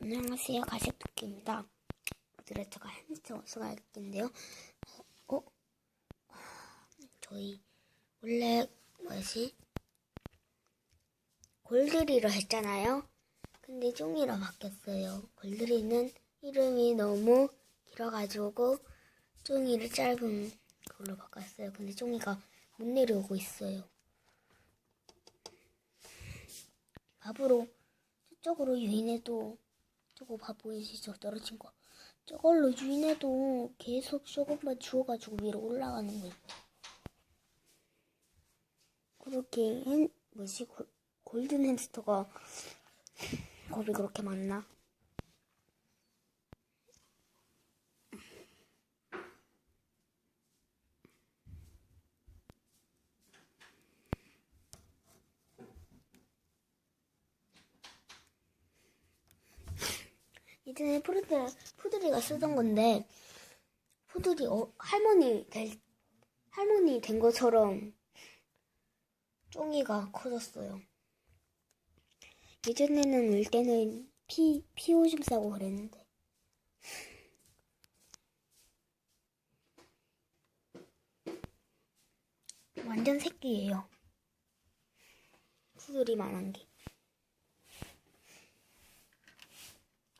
안녕하세요. 가식토끼입니다. 오늘은 제가 햄스터 수가할텐데요 어? 저희 원래 뭐지? 골드리로 했잖아요. 근데 쫑이로 바뀌었어요. 골드리는 이름이 너무 길어가지고 쫑이를 짧은 걸로 바꿨어요. 근데 쫑이가 못 내려오고 있어요. 밥으로 저쪽으로 유인해도 저거 봐 보이시죠? 떨어진 거. 저걸로 유인해도 계속 조금만 주워가지고 위로 올라가는 거예요. 그렇게 햄, 뭐지 골, 골든 햄스터가 겁이 그렇게 많나? 예전에 푸드리, 푸드리가 쓰던 건데 푸드리 어, 할머니 될 할머니 된 것처럼 쫑이가 커졌어요. 예전에는 울 때는 피, 피 오줌 싸고 그랬는데. 완전 새끼예요. 푸들이 만한 게.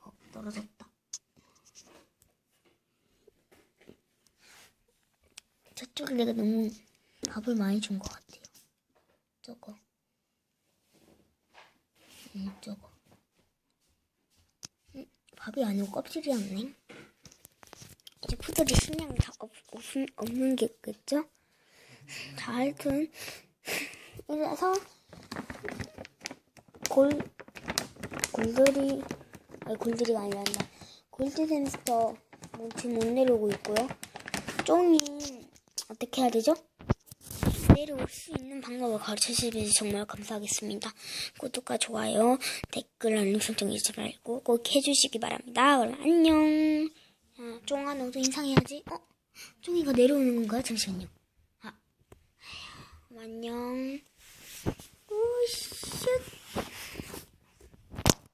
어, 떨어졌다. 저쪽에 내가 너무 밥을 많이 준 것 같아요. 저거. 음, 저거. 음, 밥이 아니고 껍질이었네. 이제 푸들이 식량이 다 없, 없, 없는 게 있겠죠? 자, 하여튼. 이래서, 골, 골들이, 아니, 골들이가 아니라, 골드 햄스터 뭐 지금 못 내려오고 있고요. 쫑이, 어떻게 해야 되죠? 내려올 수 있는 방법을 가르쳐 주시면 정말 감사하겠습니다. 구독과 좋아요, 댓글, 알림 설정 잊지 말고 꼭 해주시기 바랍니다. 그럼 안녕. 아, 쫑아, 너도 인상해야지. 어? 쫑이가 내려오는 건가요? 잠시만요. 아, 안녕.